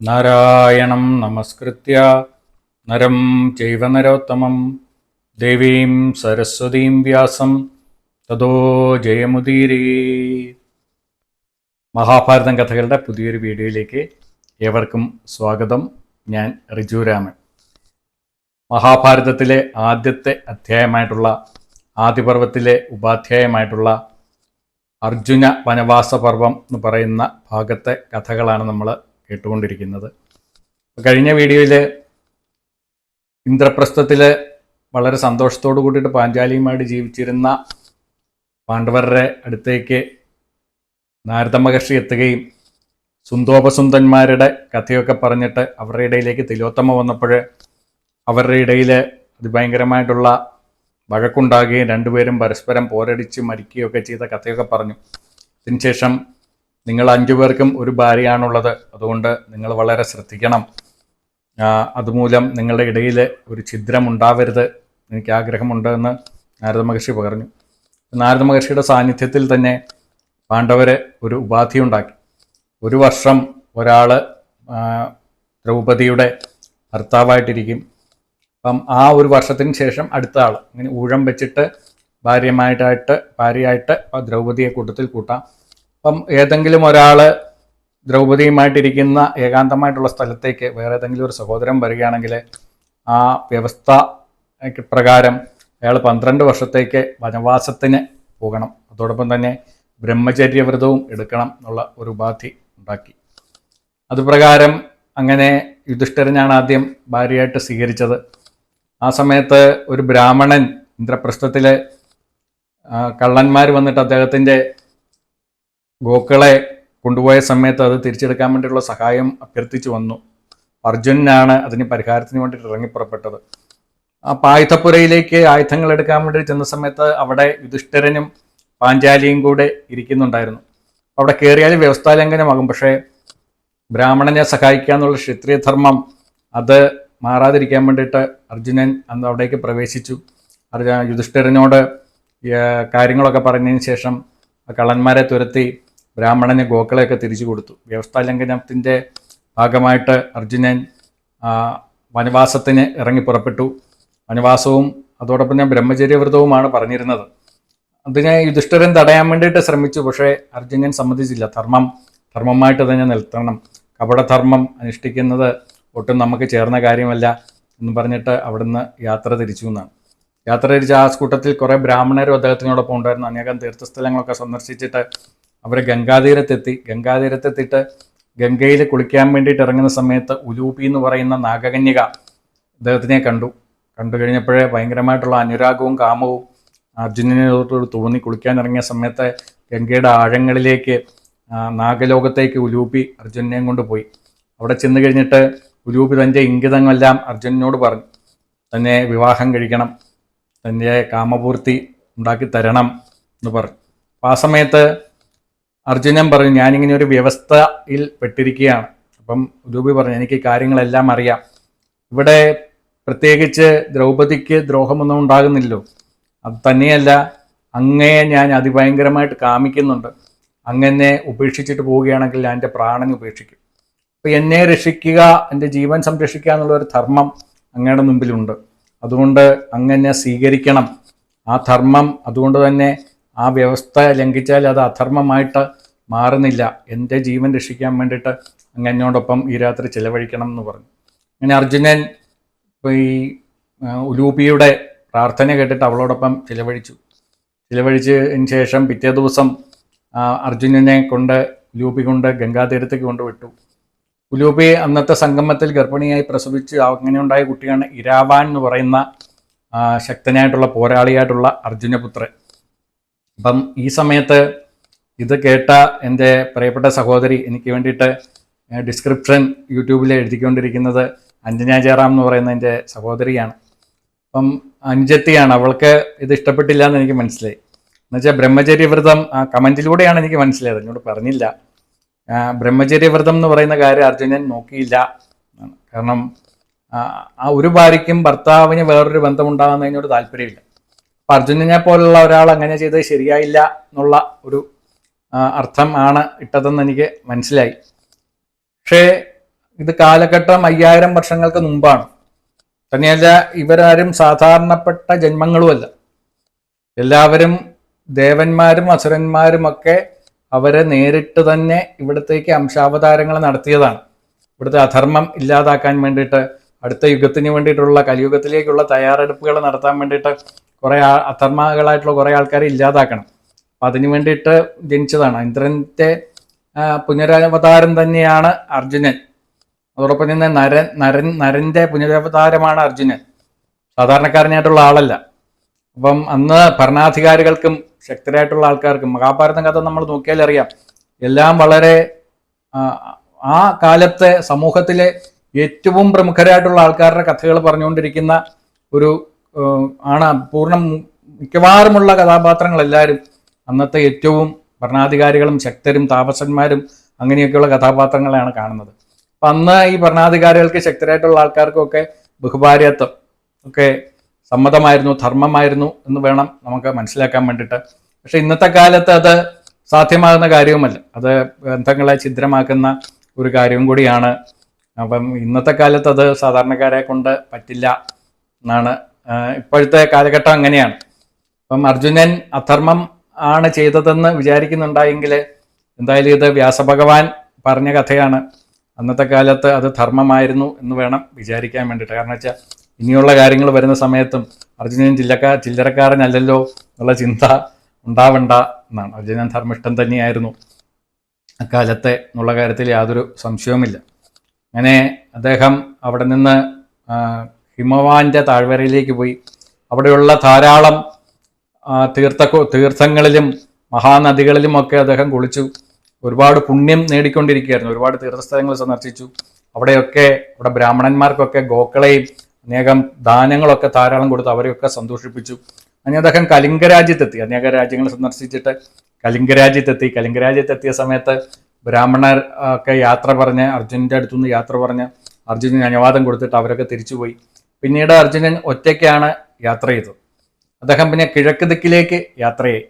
നാരായണം നമസ്കൃത്യ. നരം ചൈവ നരോത്തമം. ദേവീം സരസ്വതീം വ്യാസം. തതോ ജയമുദീരേ. മഹാഭാരതം കഥകളുടെ പുതിയൊരു വീഡിയോയിലേക്ക് ഏവർക്കും സ്വാഗതം. ഞാൻ റിജുരാമൻ മഹാഭാരതത്തിലെ ആദ്യത്തെ അധ്യായമായിട്ടുള്ള ആദിപർവത്തിലെ ഉപാധ്യായമായിട്ടുള്ള അർജുന വനവാസ പർവം എന്ന് പറയുന്ന ഭാഗത്തെ കഥകളാണ് നമ്മൾ കേട്ടുകൊണ്ടിരിക്കുന്നത്. കഴിഞ്ഞ വീഡിയോയിൽ ഇന്ദ്രപ്രസ്ഥത്തിൽ വളരെ സന്തോഷത്തോടു കൂടിയിട്ട് പാഞ്ചാലിയുമായിട്ട് ജീവിച്ചിരുന്ന പാണ്ഡവരുടെ അടുത്തേക്ക് നാരദ മഹർഷി എത്തുകയും സുന്ദോപസുന്ദന്മാരുടെ കഥയൊക്കെ പറഞ്ഞിട്ട് അവരുടെ ഇടയിലേക്ക് തിലോത്തമ വന്നപ്പോൾ അവരുടെ ഇടയിൽ അതിഭയങ്കരമായിട്ടുള്ള വഴക്കുണ്ടാകുകയും രണ്ടുപേരും പരസ്പരം പോരടിച്ച് മരിക്കുകയൊക്കെ ചെയ്ത കഥയൊക്കെ പറഞ്ഞു. അതിനുശേഷം നിങ്ങൾ അഞ്ചു പേർക്കും ഒരു ഭാര്യയാണുള്ളത്. അതുകൊണ്ട് നിങ്ങൾ വളരെ ശ്രദ്ധിക്കണം. അതുമൂലം നിങ്ങളുടെ ഇടയിൽ ഒരു ഛിദ്രം ഉണ്ടാവരുത് എനിക്ക് ആഗ്രഹമുണ്ട് എന്ന് നാരദ മഹർഷി പറഞ്ഞു. നാരദ മഹർഷിയുടെ സാന്നിധ്യത്തിൽ തന്നെ പാണ്ഡവര് ഒരു ഉപാധി ഉണ്ടാക്കി. ഒരു വർഷം ഒരാൾ ദ്രൗപദിയുടെ ഭർത്താവായിട്ടിരിക്കും. അപ്പം ആ ഒരു വർഷത്തിന് ശേഷം അടുത്ത ആൾ ഇങ്ങനെ ഊഴം വെച്ചിട്ട് ഭാര്യമായിട്ടായിട്ട് ഭാര്യയായിട്ട് ദ്രൗപദിയെ കൂട്ടത്തിൽ കൂട്ടാം. അപ്പം ഏതെങ്കിലും ഒരാൾ ദ്രൗപദിയുമായിട്ടിരിക്കുന്ന ഏകാന്തമായിട്ടുള്ള സ്ഥലത്തേക്ക് വേറെ ഏതെങ്കിലും ഒരു സഹോദരൻ വരികയാണെങ്കിൽ ആ വ്യവസ്ഥ പ്രകാരം അയാൾ പന്ത്രണ്ട് വർഷത്തേക്ക് വനവാസത്തിന് പോകണം. അതോടൊപ്പം തന്നെ ബ്രഹ്മചര്യവ്രതവും എടുക്കണം എന്നുള്ള ഒരു ഉപാധി ഉണ്ടാക്കി. അതുപ്രകാരം അങ്ങനെ യുധിഷ്ഠിരനാണ് ആദ്യം ഭാര്യയായിട്ട് സ്വീകരിച്ചത്. ആ സമയത്ത് ഒരു ബ്രാഹ്മണൻ ഇന്ദ്രപ്രസ്ഥത്തിലെ കള്ളന്മാർ വന്നിട്ട് അദ്ദേഹത്തിന്റെ ഗോക്കളെ കൊണ്ടുപോയ സമയത്ത് അത് തിരിച്ചെടുക്കാൻ വേണ്ടിയുള്ള സഹായം അഭ്യർത്ഥിച്ചു വന്നു. അർജുനാണ് അതിന് പരിഹാരത്തിന് വേണ്ടിയിട്ട് ഇറങ്ങിപ്പുറപ്പെട്ടത് ആ ആയുധപ്പുരയിലേക്ക് ആയുധങ്ങൾ എടുക്കാൻ വേണ്ടി ചെന്ന സമയത്ത് അവിടെ യുധിഷ്ഠിരനും പാഞ്ചാലിയും കൂടെ ഇരിക്കുന്നുണ്ടായിരുന്നു. അവിടെ കയറിയാൽ വ്യവസ്ഥാലംഘനമാകും. പക്ഷേ ബ്രാഹ്മണനെ സഹായിക്കുക എന്നുള്ള ക്ഷത്രിയധർമ്മം അത് മാറാതിരിക്കാൻ വേണ്ടിയിട്ട് അർജുനൻ അന്ന് അവിടേക്ക് പ്രവേശിച്ചു. അർജുന യുധിഷ്ഠിരനോട് കാര്യങ്ങളൊക്കെ പറഞ്ഞതിന് ശേഷം കള്ളന്മാരെ തുരത്തി ബ്രാഹ്മണന് ഗോക്കളെയൊക്കെ തിരിച്ചു കൊടുത്തു. വ്യവസ്ഥാലംഘനത്തിന്റെ ഭാഗമായിട്ട് അർജുനൻ വനവാസത്തിന് ഇറങ്ങി പുറപ്പെട്ടു. വനവാസവും അതോടൊപ്പം തന്നെ ബ്രഹ്മചര്യവ്രതവുമാണ് പറഞ്ഞിരുന്നത്. അതിനെ യുധിഷ്ഠിരൻ തടയാൻ വേണ്ടിയിട്ട് ശ്രമിച്ചു പക്ഷേ അർജുനൻ സമ്മതിച്ചില്ല. ധർമ്മം ധർമ്മമായിട്ട് തന്നെ നിർത്തണം കപടധർമ്മം അനുഷ്ഠിക്കുന്നത് ഒട്ടും നമുക്ക് ചേർന്ന കാര്യമല്ല എന്ന് പറഞ്ഞിട്ട് അവിടുന്ന് യാത്ര തിരിച്ചു എന്നാണ് യാത്ര തിരിച്ച ആ കൂട്ടത്തിൽ കുറേ ബ്രാഹ്മണരും അദ്ദേഹത്തിനോടൊപ്പം ഉണ്ടായിരുന്നു. അനേകം തീർത്ഥസ്ഥലങ്ങളൊക്കെ സന്ദർശിച്ചിട്ട് അവർ ഗംഗാതീരത്തെത്തി. ഗംഗാതീരത്തെത്തിയിട്ട് ഗംഗയിൽ കുളിക്കാൻ വേണ്ടിയിട്ട് ഇറങ്ങുന്ന സമയത്ത് ഉലൂപി എന്ന് പറയുന്ന നാഗകന്യക അദ്ദേഹത്തിനെ കണ്ടു. കണ്ടു കഴിഞ്ഞപ്പോഴേ ഭയങ്കരമായിട്ടുള്ള അനുരാഗവും കാമവും അർജുനനോട് തോന്നി കുളിക്കാൻ ഇറങ്ങിയ സമയത്ത് ഗംഗയുടെ ആഴങ്ങളിലേക്ക് നാഗലോകത്തേക്ക് ഉലൂപി അർജുനനെയും കൊണ്ട് പോയി. അവിടെ ചെന്ന് കഴിഞ്ഞിട്ട് ഉലൂപി തന്റെ ഇംഗിതങ്ങളെല്ലാം അർജുനനോട് പറഞ്ഞു. തന്നെ വിവാഹം കഴിക്കണം തന്റെ കാമപൂർത്തി ഉണ്ടാക്കി തരണം എന്ന് പറഞ്ഞു. അപ്പം ആ സമയത്ത് അർജുനൻ പറഞ്ഞു ഞാനിങ്ങനെ ഒരു വ്യവസ്ഥയിൽ പെട്ടിരിക്കുകയാണ്. അപ്പം ഉലൂപി പറഞ്ഞു എനിക്ക് കാര്യങ്ങളെല്ലാം അറിയാം. ഇവിടെ പ്രത്യേകിച്ച് ദ്രൗപദിക്ക് ദ്രോഹമൊന്നും ഉണ്ടാകുന്നില്ലോ അത് തന്നെയല്ല അങ്ങയെ ഞാൻ അതിഭയങ്കരമായിട്ട് കാമിക്കുന്നുണ്ട്. അങ്ങനെ ഉപേക്ഷിച്ചിട്ട് പോവുകയാണെങ്കിൽ ഞാൻ എന്റെ പ്രാണൻ ഉപേക്ഷിക്കും. അപ്പോൾ എന്നെ രക്ഷിക്കുക എന്റെ ജീവൻ സംരക്ഷിക്കുക എന്നുള്ള ഒരു ധർമ്മം അങ്ങയുടെ മുമ്പിലുണ്ട്. അതുകൊണ്ട് അങ്ങനെ സ്വീകരിക്കണം. ആ ധർമ്മം അതുകൊണ്ട് തന്നെ ആ വ്യവസ്ഥ ലംഘിച്ചാൽ അത് അധർമ്മമായിട്ട് മാറുന്നില്ല. എന്റെ ജീവൻ രക്ഷിക്കാൻ വേണ്ടിയിട്ട് അങ്ങ് എന്നോടൊപ്പം ഈ രാത്രി ചിലവഴിക്കണം എന്ന് പറഞ്ഞു. അങ്ങനെ അർജുനൻ ഈ ഉലൂപിയുടെ പ്രാർത്ഥന കേട്ടിട്ട് അവളോടൊപ്പം ചിലവഴിച്ചു. ചിലവഴിച്ചതിന് ശേഷം പിറ്റേ ദിവസം അർജുനനെ കൊണ്ട് ഉലൂപി കൊണ്ട് ഗംഗാതീരത്തേക്ക് കൊണ്ടുവിട്ടു ഉലൂപി അന്നത്തെ സംഗമത്തിൽ ഗർഭിണിയായി പ്രസവിച്ച് അങ്ങനെ ഉണ്ടായ കുട്ടിയാണ് ഇരാവാൻ എന്ന് പറയുന്ന ശക്തനായിട്ടുള്ള പോരാളിയായിട്ടുള്ള അർജുനപുത്രൻ. അപ്പം ഈ സമയത്ത് ഇത് കേട്ട എന്റെ പ്രിയപ്പെട്ട സഹോദരി എനിക്ക് വേണ്ടിയിട്ട് ഡിസ്ക്രിപ്ഷൻ യൂട്യൂബിൽ എഴുതിക്കൊണ്ടിരിക്കുന്നത് അഞ്ജന ജയറാം എന്ന് പറയുന്ന എന്റെ സഹോദരിയാണ്. അപ്പം അനുജത്തിയാണ് അവൾക്ക് ഇത് ഇഷ്ടപ്പെട്ടില്ല എന്ന് എനിക്ക് മനസ്സിലായി. എന്നുവെച്ചാൽ ബ്രഹ്മചര്യവ്രതം ആ കമന്റിലൂടെയാണ് എനിക്ക് മനസ്സിലായത്. എന്നോട് പറഞ്ഞില്ല. ബ്രഹ്മചര്യവ്രതം എന്ന് പറയുന്ന കാര്യം അർജുനൻ നോക്കിയില്ല. കാരണം ആ, ഒരു ഭാര്യയ്ക്കും ഭർത്താവിന് വേറൊരു ബന്ധം ഉണ്ടാകുന്നതിനോട് താല്പര്യമില്ല. അപ്പം അർജുനനെ പോലുള്ള ഒരാൾ അങ്ങനെ ചെയ്തത് ശരിയായില്ല എന്നുള്ള ഒരു അർത്ഥം ആണ് ഇട്ടതെന്ന് എനിക്ക് മനസ്സിലായി. പക്ഷേ ഇത് കാലഘട്ടം അയ്യായിരം വർഷങ്ങൾക്ക് മുമ്പാണ്. തന്നെയല്ല ഇവരാരും സാധാരണപ്പെട്ട ജന്മങ്ങളുമല്ല. എല്ലാവരും ദേവന്മാരും അസുരന്മാരും ഒക്കെ അവരെ നേരിട്ട് തന്നെ ഇവിടത്തേക്ക് അംശാവതാരങ്ങൾ നടത്തിയതാണ്. ഇവിടുത്തെ അധർമ്മം ഇല്ലാതാക്കാൻ വേണ്ടിയിട്ട് അടുത്ത യുഗത്തിന് വേണ്ടിയിട്ടുള്ള കലിയുഗത്തിലേക്കുള്ള തയ്യാറെടുപ്പുകൾ നടത്താൻ വേണ്ടിയിട്ട് കുറേ അധർമ്മകളായിട്ടുള്ള കുറേ ആൾക്കാരെ ഇല്ലാതാക്കണം. അതിനു വേണ്ടിയിട്ട് ജനിച്ചതാണ്. ഇന്ദ്രന്റെ പുനരവതാരം തന്നെയാണ് അർജുനൻ. അതോടൊപ്പം തന്നെ നരൻ നരൻ നരന്റെ പുനരവതാരമാണ് അർജുനൻ. സാധാരണക്കാരനായിട്ടുള്ള ആളല്ല. അപ്പം അന്ന് ഭരണാധികാരികൾക്കും ശക്തരായിട്ടുള്ള ആൾക്കാർക്കും മഹാഭാരതം കഥ നമ്മൾ നോക്കിയാൽ അറിയാം. എല്ലാം വളരെ ആ, കാലത്തെ സമൂഹത്തിലെ ഏറ്റവും പ്രമുഖരായിട്ടുള്ള ആൾക്കാരുടെ കഥകൾ പറഞ്ഞുകൊണ്ടിരിക്കുന്ന ഒരു ആണ് പൂർണം മിക്കവാറുമുള്ള കഥാപാത്രങ്ങൾ എല്ലാവരും. അന്നത്തെ ഏറ്റവും ഭരണാധികാരികളും ശക്തരും താപസന്മാരും അങ്ങനെയൊക്കെയുള്ള കഥാപാത്രങ്ങളെയാണ് കാണുന്നത്. അപ്പം അന്ന് ഈ ഭരണാധികാരികൾക്ക് ശക്തരായിട്ടുള്ള ആൾക്കാർക്കൊക്കെ ബഹുഭാര്യത്വം ഒക്കെ സമ്മതമായിരുന്നു ധർമ്മമായിരുന്നു എന്ന് വേണം നമുക്ക് മനസ്സിലാക്കാൻ വേണ്ടിയിട്ട്. പക്ഷെ ഇന്നത്തെ കാലത്ത് അത് സാധ്യമാകുന്ന കാര്യവുമല്ല. അത് ബന്ധങ്ങളെ ഛിദ്രമാക്കുന്ന ഒരു കാര്യവും കൂടിയാണ്. അപ്പം ഇന്നത്തെ കാലത്ത് അത് സാധാരണക്കാരെ കൊണ്ട് പറ്റില്ല എന്നാണ് ഇപ്പോഴത്തെ കാലഘട്ടം അങ്ങനെയാണ്. അപ്പം അർജുനൻ അധർമ്മം ആണ് ചെയ്തതെന്ന് വിചാരിക്കുന്നുണ്ടായെങ്കിൽ എന്തായാലും ഇത് വ്യാസഭഗവാൻ പറഞ്ഞ കഥയാണ്. അന്നത്തെ കാലത്ത് അത് ധർമ്മമായിരുന്നു എന്ന് വേണം വിചാരിക്കാൻ വേണ്ടിയിട്ട്. കാരണം വെച്ചാൽ ഇനിയുള്ള കാര്യങ്ങൾ വരുന്ന സമയത്തും അർജുനൻ ചില്ലക്കാ ചില്ലറക്കാരനല്ലല്ലോ എന്നുള്ള ചിന്ത ഉണ്ടാവണ്ട എന്നാണ്. അർജുനൻ ധർമ്മിഷ്ടം തന്നെയായിരുന്നു അക്കാലത്തെ എന്നുള്ള കാര്യത്തിൽ യാതൊരു സംശയവുമില്ല. അങ്ങനെ അദ്ദേഹം അവിടെ നിന്ന് ഹിമവാന്റെ താഴ്വരയിലേക്ക് പോയി. അവിടെയുള്ള ധാരാളം തീർത്ഥ തീർത്ഥങ്ങളിലും മഹാനദികളിലും ഒക്കെ അദ്ദേഹം കുളിച്ചു. ഒരുപാട് പുണ്യം നേടിക്കൊണ്ടിരിക്കുകയായിരുന്നു. ഒരുപാട് തീർത്ഥസ്ഥലങ്ങൾ സന്ദർശിച്ചു. അവിടെയൊക്കെ അവിടെ ബ്രാഹ്മണന്മാർക്കൊക്കെ ഗോക്കളെയും അനേകം ദാനങ്ങളൊക്കെ ധാരാളം കൊടുത്ത് അവരെയൊക്കെ സന്തോഷിപ്പിച്ചു. അങ്ങനെ അദ്ദേഹം കലിംഗ രാജ്യത്തെത്തി അനേക രാജ്യങ്ങൾ സന്ദർശിച്ചിട്ട് കലിംഗ രാജ്യത്തെത്തി കലിംഗ രാജ്യത്തെത്തിയ സമയത്ത് ബ്രാഹ്മണർ ഒക്കെ യാത്ര പറഞ്ഞ് അർജുനന്റെ അടുത്തുനിന്ന് യാത്ര പറഞ്ഞ് അർജുനന് അനുവാദം കൊടുത്തിട്ട് അവരൊക്കെ തിരിച്ചുപോയി. പിന്നീട് അർജുനൻ ഒറ്റയ്ക്കാണ് യാത്ര ചെയ്തത്. അദ്ദേഹം പിന്നെ കിഴക്ക് ദിക്കിലേക്ക് യാത്രയായി.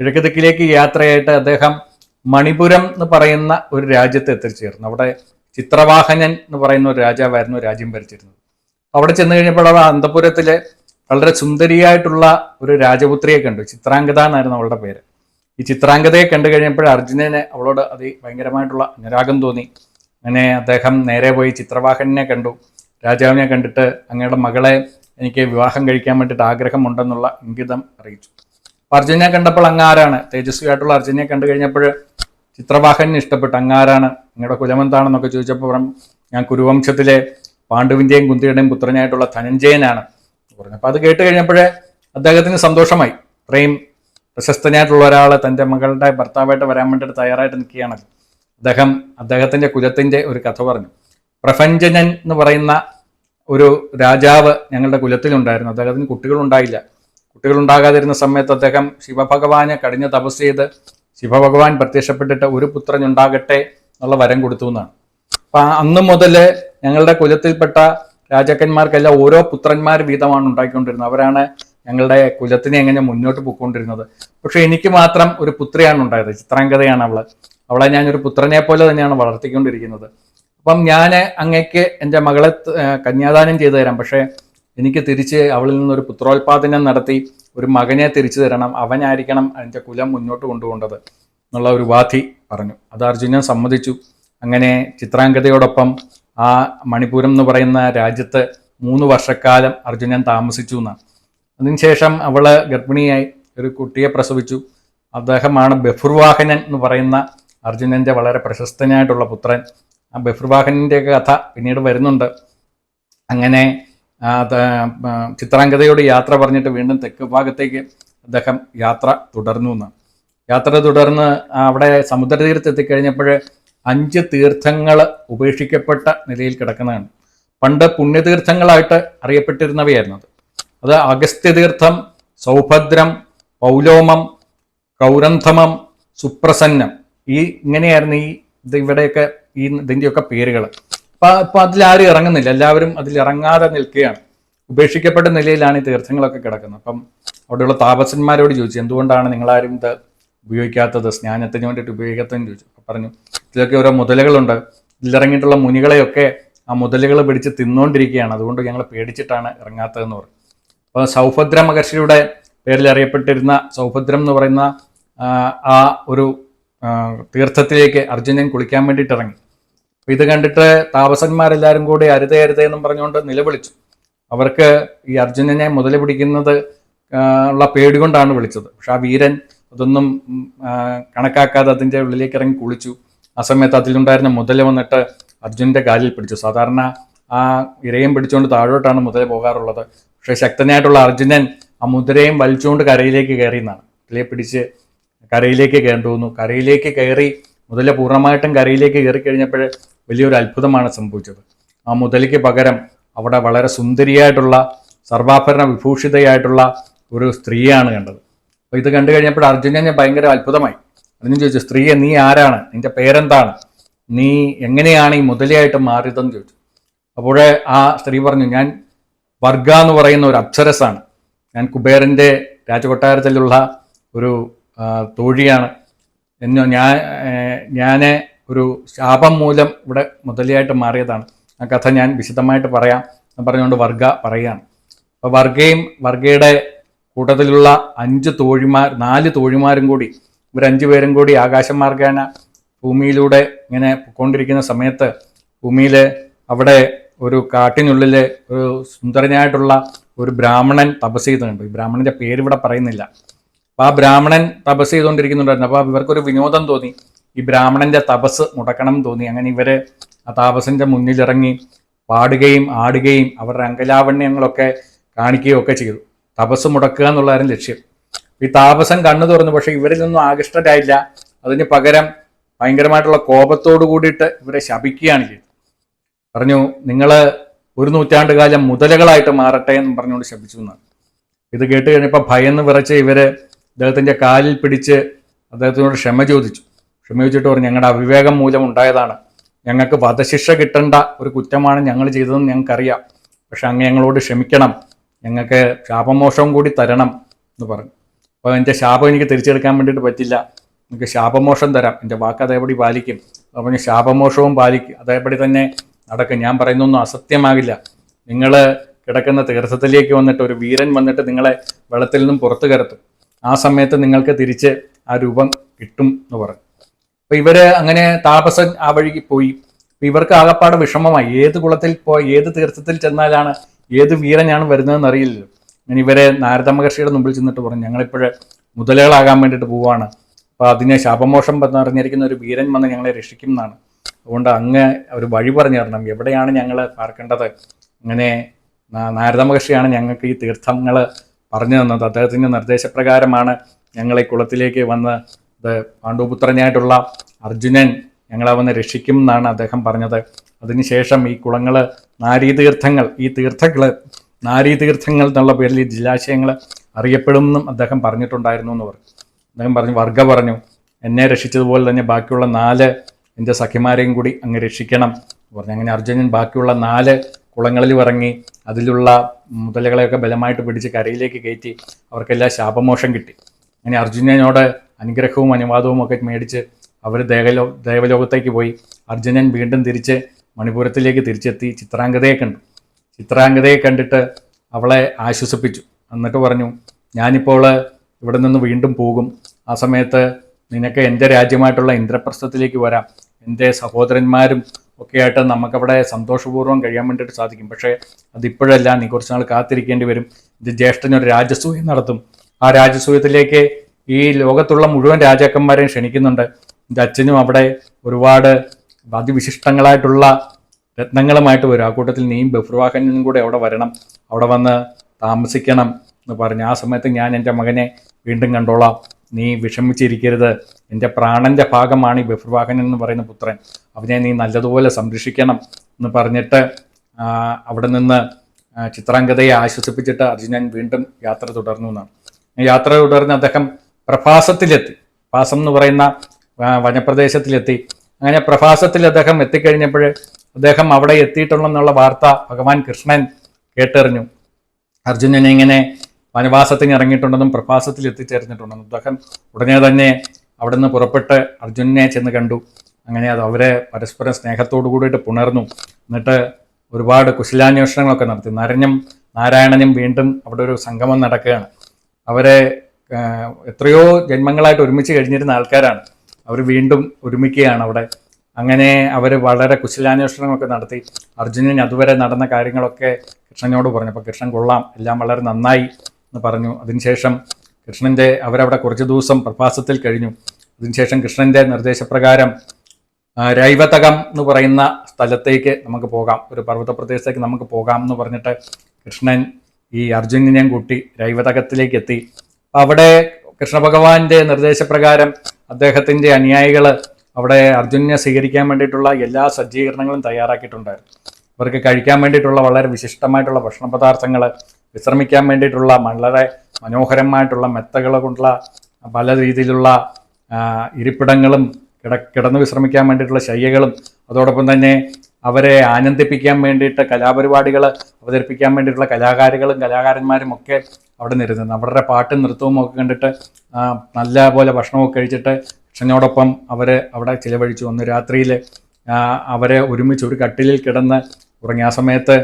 കിഴക്ക് ദിക്കിലേക്ക് യാത്രയായിട്ട് അദ്ദേഹം മണിപുരം എന്ന് പറയുന്ന ഒരു രാജ്യത്ത് എത്തിച്ചേർന്നു. അവിടെ ചിത്രവാഹനൻ എന്ന് പറയുന്ന ഒരു രാജാവായിരുന്നു രാജ്യം ഭരിച്ചിരുന്നത്. അവിടെ ചെന്ന് കഴിഞ്ഞപ്പോൾ അവിടെ അന്തപുരത്തിലെ വളരെ സുന്ദരിയായിട്ടുള്ള ഒരു രാജപുത്രിയെ കണ്ടു. ചിത്രാംഗത എന്നായിരുന്നു അവളുടെ പേര്. ഈ ചിത്രാംഗതയെ കണ്ടു കഴിഞ്ഞപ്പോൾ അർജുനന് അവളോട് അതി ഭയങ്കരമായിട്ടുള്ള അനുരാഗം തോന്നി. അങ്ങനെ അദ്ദേഹം നേരെ പോയി ചിത്രവാഹനെ കണ്ടു. രാജാവിനെ കണ്ടിട്ട് അങ്ങയുടെ മകളെ എനിക്ക് വിവാഹം കഴിക്കാൻ വേണ്ടിയിട്ട് ആഗ്രഹമുണ്ടെന്നുള്ള ഇംഗിതം അറിയിച്ചു. അർജുനെ കണ്ടപ്പോൾ അങ്ങാരാണ്? തേജസ്വിയായിട്ടുള്ള അർജുനെ കണ്ടു കഴിഞ്ഞപ്പോൾ ചിത്രവാഹനെ ഇഷ്ടപ്പെട്ടു. അങ്ങാരാണ്? നിങ്ങളുടെ കുലമെന്താണെന്നൊക്കെ ചോദിച്ചപ്പോൾ ഞാൻ കുരുവംശത്തിലെ പാണ്ഡുവിന്റെയും കുന്തിയുടെയും പുത്രനായിട്ടുള്ള ധനഞ്ജയനാണ്. പറഞ്ഞു. അപ്പോൾ അത് കേട്ട് കഴിഞ്ഞപ്പോഴേ അദ്ദേഹത്തിന് സന്തോഷമായി. ഇത്രയും പ്രശസ്തനായിട്ടുള്ള ഒരാൾ തന്റെ മകളുടെ ഭർത്താവായിട്ട് വരാൻ വേണ്ടിയിട്ട് തയ്യാറായിട്ട് നിൽക്കുകയാണല്ലോ. അദ്ദേഹം അദ്ദേഹത്തിന്റെ കുലത്തിന്റെ ഒരു കഥ പറഞ്ഞു. പ്രപഞ്ചനൻ എന്ന് പറയുന്ന ഒരു രാജാവ് ഞങ്ങളുടെ കുലത്തിലുണ്ടായിരുന്നു. അദ്ദേഹത്തിന് കുട്ടികളുണ്ടായില്ല. കുട്ടികളുണ്ടാകാതിരുന്ന സമയത്ത് അദ്ദേഹം ശിവഭഗവാനെ കടിഞ്ഞ തപസ് ചെയ്ത് ശിവഭഗവാൻ പ്രത്യക്ഷപ്പെട്ടിട്ട് ഒരു പുത്രൻ ഉണ്ടാകട്ടെ എന്നുള്ള വരം കൊടുത്തു എന്നാണ്. അപ്പൊ അന്ന് മുതൽ ഞങ്ങളുടെ കുലത്തിൽപ്പെട്ട രാജാക്കന്മാർക്കെല്ലാം ഓരോ പുത്രന്മാർ വീതമാണ് ഉണ്ടാക്കിക്കൊണ്ടിരുന്നത് അവരാണ് ഞങ്ങളുടെ കുലത്തിനെ എങ്ങനെ മുന്നോട്ട് പോയിക്കൊണ്ടിരുന്നത്. പക്ഷെ എനിക്ക് മാത്രം ഒരു പുത്രിയാണ് ഉണ്ടായത്. ചിത്രാംഗതയാണ് അവൾ. അവളെ ഞാനൊരു പുത്രനെ പോലെ തന്നെയാണ് വളർത്തിക്കൊണ്ടിരിക്കുന്നത്. അപ്പം ഞാൻ അങ്ങേക്ക് എന്റെ മകളെ കന്യാദാനം ചെയ്തു തരാം. പക്ഷേ എനിക്ക് തിരിച്ച് അവളിൽ നിന്നൊരു പുത്രോത്പാദനം നടത്തി ഒരു മകനെ തിരിച്ചു തരണം. അവനായിരിക്കണം അതിന്റെ കുലം മുന്നോട്ട് കൊണ്ടുപോകേണ്ടത് എന്നുള്ള ഒരു ഉപാധി പറഞ്ഞു. അത് അർജുനൻ സമ്മതിച്ചു. അങ്ങനെ ചിത്രാംഗതയോടൊപ്പം ആ മണിപ്പൂരം എന്ന് പറയുന്ന രാജ്യത്ത് മൂന്ന് വർഷക്കാലം അർജുനൻ താമസിച്ചു എന്നാണ്. അതിനുശേഷം അവൾ ഗർഭിണിയായി ഒരു കുട്ടിയെ പ്രസവിച്ചു. അദ്ദേഹമാണ് ബഫുർവാഹനൻ എന്ന് പറയുന്ന അർജുനന്റെ വളരെ പ്രശസ്തനായിട്ടുള്ള പുത്രൻ. ആ ബഫുർവാഹനന്റെ കഥ പിന്നീട് വരുന്നുണ്ട്. അങ്ങനെ ചിത്രാങ്കതയോട് യാത്ര പറഞ്ഞിട്ട് വീണ്ടും തെക്ക് ഭാഗത്തേക്ക് അദ്ദേഹം യാത്ര തുടർന്നു എന്ന് യാത്ര തുടർന്ന് അവിടെ സമുദ്രതീരത്ത് എത്തിക്കഴിഞ്ഞപ്പോൾ അഞ്ച് തീർത്ഥങ്ങൾ ഉപേക്ഷിക്കപ്പെട്ട നിലയിൽ കിടക്കുന്നതാണ്. പണ്ട് പുണ്യതീർത്ഥങ്ങളായിട്ട് അറിയപ്പെട്ടിരുന്നവയായിരുന്നത് അത്. അഗസ്ത്യതീർത്ഥം സൗഭദ്രം പൗലോമം കൗരന്ധമം സുപ്രസന്നം. ഈ ഇങ്ങനെയായിരുന്നു ഈ ഇത് ഇവിടെയൊക്കെ ഈ ഇതിന്റെയൊക്കെ പേരുകൾ അപ്പൊ അപ്പൊ അതിലാരും ഇറങ്ങുന്നില്ല. എല്ലാവരും അതിൽ ഇറങ്ങാതെ നിൽക്കുകയാണ്. ഉപേക്ഷിക്കപ്പെട്ട നിലയിലാണ് ഈ തീർത്ഥങ്ങളൊക്കെ കിടക്കുന്നത്. അപ്പം അവിടെയുള്ള താപസന്മാരോട് ചോദിച്ചു എന്തുകൊണ്ടാണ് നിങ്ങളാരും ഇത് ഉപയോഗിക്കാത്തത്? സ്നാനത്തിന് വേണ്ടിയിട്ട് ഉപയോഗിക്കാത്തതെന്ന് ചോദിച്ചു. പറഞ്ഞു ഇതിലൊക്കെ ഓരോ മുതലകളുണ്ട്. ഇതിലിറങ്ങിയിട്ടുള്ള മുനികളെയൊക്കെ ആ മുതലുകൾ പിടിച്ച് തിന്നുകൊണ്ടിരിക്കുകയാണ് അതുകൊണ്ട് ഞങ്ങൾ പേടിച്ചിട്ടാണ് ഇറങ്ങാത്തതെന്ന് പറഞ്ഞു. അപ്പോൾ സൗഭദ്ര മഹർഷിയുടെ പേരിൽ അറിയപ്പെട്ടിരുന്ന സൗഭദ്രം എന്ന് പറയുന്ന ആ, ഒരു തീർത്ഥത്തിലേക്ക് അർജുനൻ കുളിക്കാൻ വേണ്ടിയിട്ട് ഇറങ്ങി. ഇത് കണ്ടിട്ട് താപസന്മാരെല്ലാരും കൂടി അരുതേ അരുതേ എന്നും പറഞ്ഞുകൊണ്ട് നിലവിളിച്ചു. അവർക്ക് ഈ അർജുനനെ മുതൽ പിടിക്കുന്നത് ഉള്ള പേടി കൊണ്ടാണ് വിളിച്ചത്. പക്ഷെ ആ വീരൻ അതൊന്നും കണക്കാക്കാതെ അതിന്റെ ഉള്ളിലേക്ക് ഇറങ്ങി കുളിച്ചു. ആ സമയത്ത് അതിലുണ്ടായിരുന്ന മുതല വന്നിട്ട് അർജുനന്റെ കാലിൽ പിടിച്ചു. സാധാരണ ആ ഇരയും പിടിച്ചുകൊണ്ട് താഴോട്ടാണ് മുതല പോകാറുള്ളത്. പക്ഷെ ശക്തനായിട്ടുള്ള അർജുനൻ ആ മുതിരയും വലിച്ചുകൊണ്ട് കരയിലേക്ക് കയറി എന്നാണ് മുതലയെ പിടിച്ച് കരയിലേക്ക് കയറുന്നു. കരയിലേക്ക് കയറി മുതല പൂർണമായിട്ടും കരയിലേക്ക് കയറി കഴിഞ്ഞപ്പോൾ വലിയൊരു അത്ഭുതമാണ് സംഭവിച്ചത്. ആ മുതലിക്ക് പകരം അവിടെ വളരെ സുന്ദരിയായിട്ടുള്ള സർവാഭരണ വിഭൂഷിതയായിട്ടുള്ള ഒരു സ്ത്രീയാണ് കണ്ടത്. അപ്പോൾ ഇത് കണ്ടു കഴിഞ്ഞപ്പോൾ ഞാൻ ഭയങ്കര അത്ഭുതമായി. അർജുനൻ ചോദിച്ചു സ്ത്രീയെ നീ ആരാണ്? നിന്റെ പേരെന്താണ്? നീ എങ്ങനെയാണ് ഈ മുതലയായിട്ട് മാറിയതെന്ന് ചോദിച്ചു. അപ്പോഴേ ആ സ്ത്രീ പറഞ്ഞു ഞാൻ വർഗ എന്ന് പറയുന്ന ഒരു അപ്സരസാണ്. ഞാൻ കുബേരന്റെ രാജകൊട്ടാരത്തിലുള്ള ഒരു തോഴിയാണ്. എന്നോ ഞാൻ ഞാൻ ഒരു ശാപം മൂലം ഇവിടെ മുതലിയായിട്ട് മാറിയതാണ്. ആ കഥ ഞാൻ വിശദമായിട്ട് പറയാം. പറഞ്ഞുകൊണ്ട് വർഗ പറയുകയാണ്. അപ്പോൾ വർഗയും വർഗയുടെ കൂട്ടത്തിലുള്ള അഞ്ച് തോഴിമാർ നാല് തോഴിമാരും കൂടി ഇവരഞ്ചു പേരും കൂടി ആകാശമാർഗേന ഭൂമിയിലൂടെ ഇങ്ങനെ പൊയ്ക്കൊണ്ടിരിക്കുന്ന സമയത്ത് ഭൂമിയിൽ അവിടെ ഒരു കാട്ടിനുള്ളിൽ ഒരു സുന്ദരനായിട്ടുള്ള ഒരു ബ്രാഹ്മണൻ തപസ് ചെയ്തിട്ടുണ്ട്. ഈ ബ്രാഹ്മണന്റെ പേരിവിടെ പറയുന്നില്ല. അപ്പോൾ ആ ബ്രാഹ്മണൻ തപസ് ചെയ്തുകൊണ്ടിരിക്കുന്നുണ്ടായിരുന്നു. അപ്പോൾ ഇവർക്കൊരു വിനോദം തോന്നി. ഈ ബ്രാഹ്മണന്റെ തപസ് മുടക്കണം തോന്നി. അങ്ങനെ ഇവർ ആ താപസിന്റെ മുന്നിലിറങ്ങി പാടുകയും ആടുകയും അവരുടെ അങ്കലാവണ്യങ്ങളൊക്കെ കാണിക്കുകയും ഒക്കെ ചെയ്തു. തപസ് മുടക്കുക എന്നുള്ളതായിരുന്നു ലക്ഷ്യം. ഈ താപസൻ കണ്ണു തുറന്നു. പക്ഷെ ഇവരിൽ നിന്നും ആകൃഷ്ടരായില്ല. അതിന് പകരം ഭയങ്കരമായിട്ടുള്ള കോപത്തോടു കൂടിയിട്ട് ഇവരെ ശപിക്കുകയാണ് ചെയ്തത്. പറഞ്ഞു നിങ്ങൾ ഒരു നൂറ്റാണ്ട് കാലം മുതലകളായിട്ട് മാറട്ടെ എന്ന് പറഞ്ഞുകൊണ്ട് ശപിച്ചു എന്നാണ്. ഇത് കേട്ട് കഴിഞ്ഞപ്പോൾ ഭയന്ന് വിറച്ച് ഇവർ അദ്ദേഹത്തിന്റെ കാലിൽ പിടിച്ച് അദ്ദേഹത്തിനോട് ക്ഷമ ചോദിച്ചു. ക്ഷമ ചോദിച്ചിട്ട് പറഞ്ഞു ഞങ്ങളുടെ അവിവേകം മൂലം ഉണ്ടായതാണ്. ഞങ്ങൾക്ക് വധശിക്ഷ കിട്ടേണ്ട ഒരു കുറ്റമാണ് ഞങ്ങൾ ചെയ്തതെന്ന് ഞങ്ങൾക്കറിയാം. പക്ഷെ അങ്ങ് ഞങ്ങളോട് ക്ഷമിക്കണം. ഞങ്ങൾക്ക് ശാപമോഷവും കൂടി തരണം എന്ന് പറഞ്ഞു. അപ്പോൾ എന്റെ ശാപം എനിക്ക് തിരിച്ചെടുക്കാൻ വേണ്ടിയിട്ട് പറ്റില്ല. നിങ്ങൾക്ക് ശാപമോഷം തരാം. എന്റെ വാക്ക് അതേപടി പാലിക്കും. പറഞ്ഞു ശാപമോഷവും പാലിക്കും. അതേപടി തന്നെ നടക്കും. ഞാൻ പറയുന്നൊന്നും അസത്യമാകില്ല. നിങ്ങൾ കിടക്കുന്ന തീർത്ഥത്തിലേക്ക് വന്നിട്ട് ഒരു വീരൻ വന്നിട്ട് നിങ്ങളെ വെള്ളത്തിൽ നിന്നും പുറത്തു കയറത്തും ആ സമയത്ത് നിങ്ങൾക്ക് തിരിച്ച് ആ രൂപം കിട്ടും എന്ന് പറഞ്ഞു. അപ്പൊ ഇവർ അങ്ങനെ താപസൻ ആ വഴിക്ക് പോയി. ഇവർക്ക് ആകപ്പാടെ വിഷമമായി. ഏത് കുളത്തിൽ പോയി ഏത് തീർത്ഥത്തിൽ ചെന്നാലാണ് ഏത് വീരനാണ് വരുന്നതെന്ന് അറിയില്ലല്ലോ. ഞാൻ ഇവരെ നാരദ മഹർഷിയുടെ മുമ്പിൽ ചെന്നിട്ട് പറഞ്ഞു ഞങ്ങളിപ്പോഴ് മുതലകളാകാൻ വേണ്ടിയിട്ട് പോവാണ്. അപ്പൊ അതിനെ ശാപമോഷം പറഞ്ഞിരിക്കുന്ന ഒരു വീരൻ വന്ന് ഞങ്ങളെ രക്ഷിക്കും എന്നാണ്. അതുകൊണ്ട് അങ്ങ് ഒരു വഴി പറഞ്ഞു തരണം. എവിടെയാണ് ഞങ്ങൾ പാർക്കേണ്ടത്? അങ്ങനെ നാരദ മഹർഷിയാണ് ഞങ്ങൾക്ക് ഈ തീർത്ഥങ്ങൾ പറഞ്ഞു തന്നത്. അദ്ദേഹത്തിന്റെ നിർദ്ദേശപ്രകാരമാണ് ഞങ്ങൾ ഈ കുളത്തിലേക്ക് വന്ന് ഇത് പാണ്ഡുപുത്രനായിട്ടുള്ള അർജുനൻ ഞങ്ങളെ വന്ന് രക്ഷിക്കും എന്നാണ് അദ്ദേഹം പറഞ്ഞത്. അതിനുശേഷം ഈ കുളങ്ങൾ നാരീതീർത്ഥങ്ങൾ ഈ തീർത്ഥങ്ങൾ നാരീതീർത്ഥങ്ങൾ എന്നുള്ള പേരിൽ ഈ ജലാശയങ്ങൾ അറിയപ്പെടുമെന്നും അദ്ദേഹം പറഞ്ഞിട്ടുണ്ടായിരുന്നു എന്ന് പറഞ്ഞു. അദ്ദേഹം പറഞ്ഞു വർഗ പറഞ്ഞു. എന്നെ രക്ഷിച്ചതുപോലെ തന്നെ ബാക്കിയുള്ള നാല് എന്റെ സഖിമാരെയും കൂടി അങ്ങ് രക്ഷിക്കണം. എന്ന് പറഞ്ഞു. അങ്ങനെ അർജുനൻ ബാക്കിയുള്ള നാല് കുളങ്ങളിൽ ഇറങ്ങി അതിലുള്ള മുതലകളെയൊക്കെ ബലമായിട്ട് പിടിച്ച് കരയിലേക്ക് കയറ്റി അവർക്കെല്ലാം ശാപമോഷം കിട്ടി. അങ്ങനെ അർജുനനോട് അനുഗ്രഹവും അനുവാദവും ഒക്കെ മേടിച്ച് അവർ ദേവലോ ദേവലോകത്തേക്ക് പോയി അർജുനൻ വീണ്ടും തിരിച്ച് മണിപുരത്തിലേക്ക് തിരിച്ചെത്തി ചിത്രാംഗതയെ കണ്ടു. ചിത്രാംഗതയെ കണ്ടിട്ട് അവളെ ആശ്വസിപ്പിച്ചു. എന്നിട്ട് പറഞ്ഞു ഞാനിപ്പോൾ ഇവിടെ നിന്ന് വീണ്ടും പോകും. ആ സമയത്ത് നിനക്ക് എന്റെ രാജ്യമായിട്ടുള്ള ഇന്ദ്രപ്രസ്ഥത്തിലേക്ക് വരാം. എന്റെ സഹോദരന്മാരും ഒക്കെയായിട്ട് നമുക്കവിടെ സന്തോഷപൂർവം കഴിയാൻ വേണ്ടിയിട്ട് സാധിക്കും. പക്ഷേ അതിപ്പോഴല്ല നീ കുറച്ച് നാൾ കാത്തിരിക്കേണ്ടി വരും. ഇത് ജ്യേഷ്ഠനൊരു രാജസൂയം നടത്തും. ആ രാജസൂയത്തിലേക്ക് ഈ ലോകത്തുള്ള മുഴുവൻ രാജാക്കന്മാരെയും ക്ഷണിക്കുന്നുണ്ട്. എന്റെ അച്ഛനും അവിടെ ഒരുപാട് അതിവിശിഷ്ടങ്ങളായിട്ടുള്ള രത്നങ്ങളുമായിട്ട് വരും. ആ കൂട്ടത്തിൽ നീയും ബഫ്രുവാഹനും കൂടെ അവിടെ വരണം. അവിടെ വന്ന് താമസിക്കണം എന്ന് പറഞ്ഞു. ആ സമയത്ത് ഞാൻ എന്റെ മകനെ വീണ്ടും കണ്ടോളാം. നീ വിഷമിച്ചിരിക്കരുത്. എന്റെ പ്രാണന്റെ ഭാഗമാണ് ഈ ബഫ്രുവാഹൻ എന്ന് പറയുന്ന പുത്രൻ. അവനെ നീ നല്ലതുപോലെ സംരക്ഷിക്കണം എന്ന് പറഞ്ഞിട്ട് അവിടെ നിന്ന് ചിത്രാംഗതയെ ആശ്വസിപ്പിച്ചിട്ട് അർജുനൻ വീണ്ടും യാത്ര തുടർന്നു എന്നാണ്. യാത്ര തുടർന്ന് അദ്ദേഹം പ്രഭാസത്തിലെത്തി. പാസം എന്ന് പറയുന്ന വനപ്രദേശത്തിലെത്തി. അങ്ങനെ പ്രഭാസത്തിൽ അദ്ദേഹം എത്തിക്കഴിഞ്ഞപ്പോൾ അദ്ദേഹം അവിടെ എത്തിയിട്ടുള്ളെന്നുള്ള വാർത്ത ഭഗവാൻ കൃഷ്ണൻ കേട്ടറിഞ്ഞു. അർജുനനെ ഇങ്ങനെ വനവാസത്തിന് ഇറങ്ങിയിട്ടുണ്ടെന്നും പ്രഭാസത്തിൽ എത്തിച്ചേർന്നിട്ടുണ്ടെന്നും അദ്ദേഹം ഉടനെ തന്നെ അവിടുന്ന് പുറപ്പെട്ട് അർജുനനെ ചെന്ന് കണ്ടു. അങ്ങനെ അത് അവരെ പരസ്പരം സ്നേഹത്തോടു കൂടിയിട്ട് പുണർന്നു. എന്നിട്ട് ഒരുപാട് കുശലാന്വേഷണങ്ങളൊക്കെ നടത്തി. നരനും നാരായണനും വീണ്ടും അവിടെ ഒരു സംഗമം നടക്കുകയാണ്. അവരെ എത്രയോ ജന്മങ്ങളായിട്ട് ഒരുമിച്ച് കഴിഞ്ഞിരുന്ന ആൾക്കാരാണ്. അവർ വീണ്ടും ഒരുമിക്കുകയാണ് അവിടെ. അങ്ങനെ അവർ വളരെ കുശലാന്വേഷണങ്ങളൊക്കെ നടത്തി. അർജുനൻ അതുവരെ നടന്ന കാര്യങ്ങളൊക്കെ കൃഷ്ണനോട് പറഞ്ഞു. അപ്പോൾ കൃഷ്ണൻ കൊള്ളാം. എല്ലാം വളരെ നന്നായി എന്ന് പറഞ്ഞു. അതിനുശേഷം കൃഷ്ണന്റെ അവരവിടെ കുറച്ച് ദിവസം പ്രഭാസത്തിൽ കഴിഞ്ഞു. അതിനുശേഷം കൃഷ്ണന്റെ നിർദ്ദേശപ്രകാരം രൈവതകം എന്ന് പറയുന്ന സ്ഥലത്തേക്ക് നമുക്ക് പോകാം. ഒരു പർവത പ്രദേശത്തേക്ക് നമുക്ക് പോകാം എന്ന് പറഞ്ഞിട്ട് കൃഷ്ണൻ ഈ അർജുനനെയും കൂട്ടി രൈവതകത്തിലേക്ക് എത്തി. അവിടെ കൃഷ്ണഭഗവാന്റെ നിർദ്ദേശപ്രകാരം അദ്ദേഹത്തിന്റെ അനുയായികൾ അവിടെ അർജുനെ സ്വീകരിക്കാൻ വേണ്ടിയിട്ടുള്ള എല്ലാ സജ്ജീകരണങ്ങളും തയ്യാറാക്കിയിട്ടുണ്ടായിരുന്നു. അവർക്ക് കഴിക്കാൻ വേണ്ടിയിട്ടുള്ള വളരെ വിശിഷ്ടമായിട്ടുള്ള ഭക്ഷണ പദാർത്ഥങ്ങൾ വിശ്രമിക്കാൻ വേണ്ടിയിട്ടുള്ള വളരെ മനോഹരമായിട്ടുള്ള മെത്തകൾ കൊണ്ടുള്ള പല രീതിയിലുള്ള ഇരിപ്പിടങ്ങളും കിട കിടന്നു വിശ്രമിക്കാൻ വേണ്ടിയിട്ടുള്ള ശയ്യകളും അതോടൊപ്പം തന്നെ അവരെ ആനന്ദിപ്പിക്കാൻ വേണ്ടിയിട്ട് കലാപരിപാടികൾ അവതരിപ്പിക്കാൻ വേണ്ടിയിട്ടുള്ള കലാകാരികളും കലാകാരന്മാരും ഒക്കെ അവിടെ നിരുന്നത് അവരുടെ പാട്ടും നൃത്തവും ഒക്കെ കണ്ടിട്ട് നല്ല പോലെ ഭക്ഷണമൊക്കെ കഴിച്ചിട്ട് കൃഷ്ണനോടൊപ്പം അവർ അവിടെ ചിലവഴിച്ചു. ഒന്ന് രാത്രിയിൽ അവരെ ഒരുമിച്ച് ഒരു കട്ടിലിൽ കിടന്ന് ഉറങ്ങി. ആ സമയത്ത്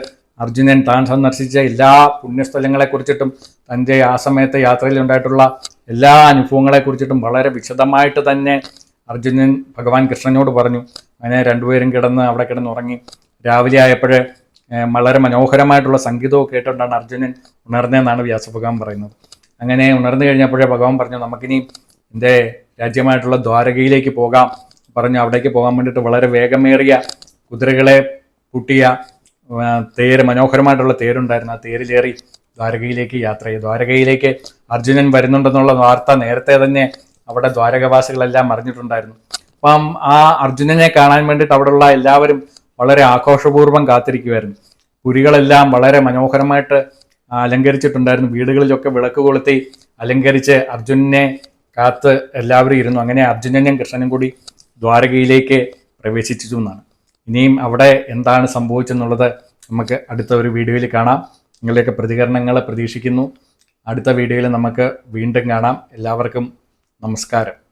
അർജുനൻ താൻ സന്ദർശിച്ച എല്ലാ പുണ്യസ്ഥലങ്ങളെക്കുറിച്ചിട്ടും തന്റെ ആ സമയത്തെ യാത്രയിൽ ഉണ്ടായിട്ടുള്ള എല്ലാ അനുഭവങ്ങളെക്കുറിച്ചിട്ടും വളരെ വിശദമായിട്ട് തന്നെ അർജുനൻ ഭഗവാൻ കൃഷ്ണനോട് പറഞ്ഞു. അങ്ങനെ രണ്ടുപേരും കിടന്ന് അവിടെ കിടന്ന് ഉറങ്ങി രാവിലെ ആയപ്പോഴേ വളരെ മനോഹരമായിട്ടുള്ള സംഗീതവും കേട്ടുകൊണ്ടാണ് അർജുനൻ ഉണർന്നതെന്നാണ് വ്യാസഭഗവാൻ പറയുന്നത്. അങ്ങനെ ഉണർന്നു കഴിഞ്ഞപ്പോഴേ ഭഗവാൻ പറഞ്ഞു നമുക്കിനി എന്റെ രാജ്യമായിട്ടുള്ള ദ്വാരകയിലേക്ക് പോകാം. പറഞ്ഞു അവിടേക്ക് പോകാൻ വേണ്ടിയിട്ട് വളരെ വേഗമേറിയ കുതിരകളെ പൂട്ടിയ തേര് മനോഹരമായിട്ടുള്ള തേരുണ്ടായിരുന്നു. ആ തേരിലേറി ദ്വാരകയിലേക്ക് യാത്ര ചെയ്തു. ദ്വാരകയിലേക്ക് അർജുനൻ വരുന്നുണ്ടെന്നുള്ള വാർത്ത നേരത്തെ തന്നെ അവിടെ ദ്വാരകവാസികളെല്ലാം അറിഞ്ഞിട്ടുണ്ടായിരുന്നു. അപ്പം ആ അർജുനനെ കാണാൻ വേണ്ടിയിട്ട് അവിടെയുള്ള എല്ലാവരും വളരെ ആഘോഷപൂർവം കാത്തിരിക്കുമായിരുന്നു പുരികളെല്ലാം വളരെ മനോഹരമായിട്ട് അലങ്കരിച്ചിട്ടുണ്ടായിരുന്നു. വീടുകളിലൊക്കെ വിളക്ക് കൊളുത്തി അലങ്കരിച്ച് അർജുനനെ കാത്ത് എല്ലാവരും ഇരുന്നു. അങ്ങനെ അർജുനനും കൃഷ്ണനും കൂടി ദ്വാരകയിലേക്ക് പ്രവേശിച്ചു എന്നാണ്. ഇനിയും അവിടെ എന്താണ് സംഭവിച്ചെന്നുള്ളത് നമുക്ക് അടുത്ത ഒരു വീഡിയോയിൽ കാണാം. നിങ്ങളുടെയൊക്കെ പ്രതികരണങ്ങൾ പ്രതീക്ഷിക്കുന്നു. അടുത്ത വീഡിയോയിൽ നമുക്ക് വീണ്ടും കാണാം. എല്ലാവർക്കും നമസ്കാരം.